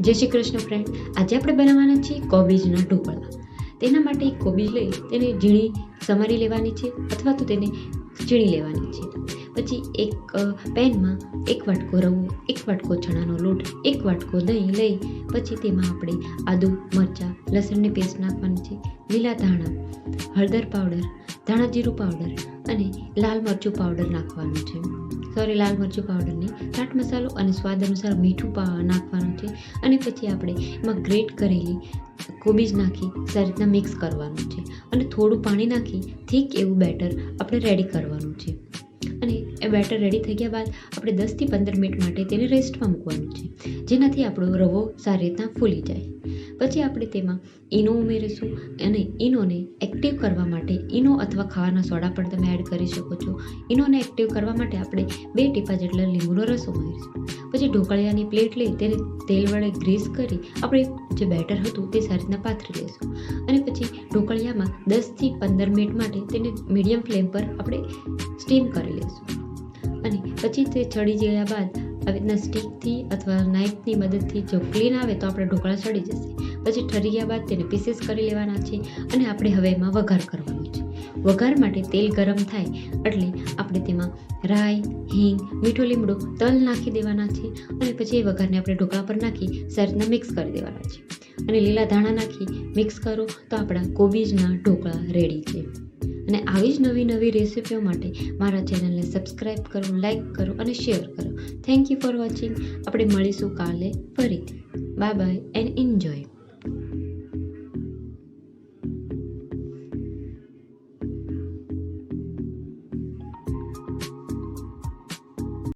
જય શ્રી કૃષ્ણ ફ્રેન્ડ આજે આપણે બનાવવાના છીએ કોબીજના ઢોકળા. તેના માટે એક કોબીજ લઈ તેને ઝીણી સમારી લેવાની છે અથવા તો તેને ઝીણી લેવાની છે. પછી એક પેનમાં એક વાટકો રવો, એક વાટકો ચણાનો લોટ, એક વાટકો દહીં લઈ પછી તેમાં આપણે આદુ, મરચાં, લસણની પેસ્ટ નાખવાની છે, લીલા ધાણા, હળદર પાવડર ધાણા જીરું પાવડર અને લાલ મરચું પાવડર નાખવાનું છે. સોરી લાલ મરચું પાવડરની ચાટ મસાલો અને સ્વાદ અનુસાર મીઠું નાખવાનું છે. અને પછી આપણે એમાં ગ્રેટ કરેલી કોબીજ નાખી સારી રીતના મિક્સ કરવાનું છે. અને થોડું પાણી નાખી થીક એવું બેટર આપણે રેડી કરવાનું છે. અને એ બેટર રેડી થઈ ગયા બાદ આપણે દસથી પંદર મિનિટ માટે તેને રેસ્ટમાં મૂકવાનું છે. જેનાથી આપણો રવો સારી રીતના ફૂલી જાય. પછી આપણે તેમાં ઈનો ઉમેરીશું અને ઈનોને એક્ટિવ કરવા માટે ઈનો અથવા ખાવાના સોડા પણ તમે એડ કરી શકો છો. ઈનોને એક્ટિવ કરવા માટે આપણે બે ટીપા જેટલા લીંબુનો રસ ઉમેરીશું. પછી ઢોકળિયાની પ્લેટ લઈ તેને તેલ વડે ગ્રીસ કરી આપણે જે બેટર હતું તે સારી રીતના પાથરી લઈશું. અને પછી ઢોકળિયામાં દસથી પંદર મિનિટ માટે તેને મીડિયમ ફ્લેમ પર આપણે સ્ટીમ કરી લઈશું. અને પછી તે ચડી ગયા બાદ આવી રીતના સ્ટીકથી અથવા નાઇફની મદદથી જો ક્લીન આવે તો આપણે ઢોકળા ચડી જશે. પછી ઠરી ગયા બાદ તેને પીસીસ કરી લેવાના છે અને આપણે હવે એમાં વઘાર કરવાનો છે. વઘાર માટે તેલ ગરમ થાય એટલે આપણે તેમાં રાઈ, હિંગ, મીઠો લીમડો, તલ નાખી દેવાના છે અને પછી એ વઘારને આપણે ઢોકળા પર નાખી સારી મિક્સ કરી દેવાના છે. અને લીલા ધાણા નાખી મિક્સ કરો તો આપણા કોબીજના ઢોકળા રેડી છે. અને આવી જ નવી નવી રેસિપીઓ માટે મારા ચેનલને સબસ્ક્રાઈબ કરો લાઈક કરો અને શેર કરો. થેન્ક યુ ફોર વોચિંગ આપણે મળીશું કાલે ફરીથી બાય બાય એન્ડ એન્જોય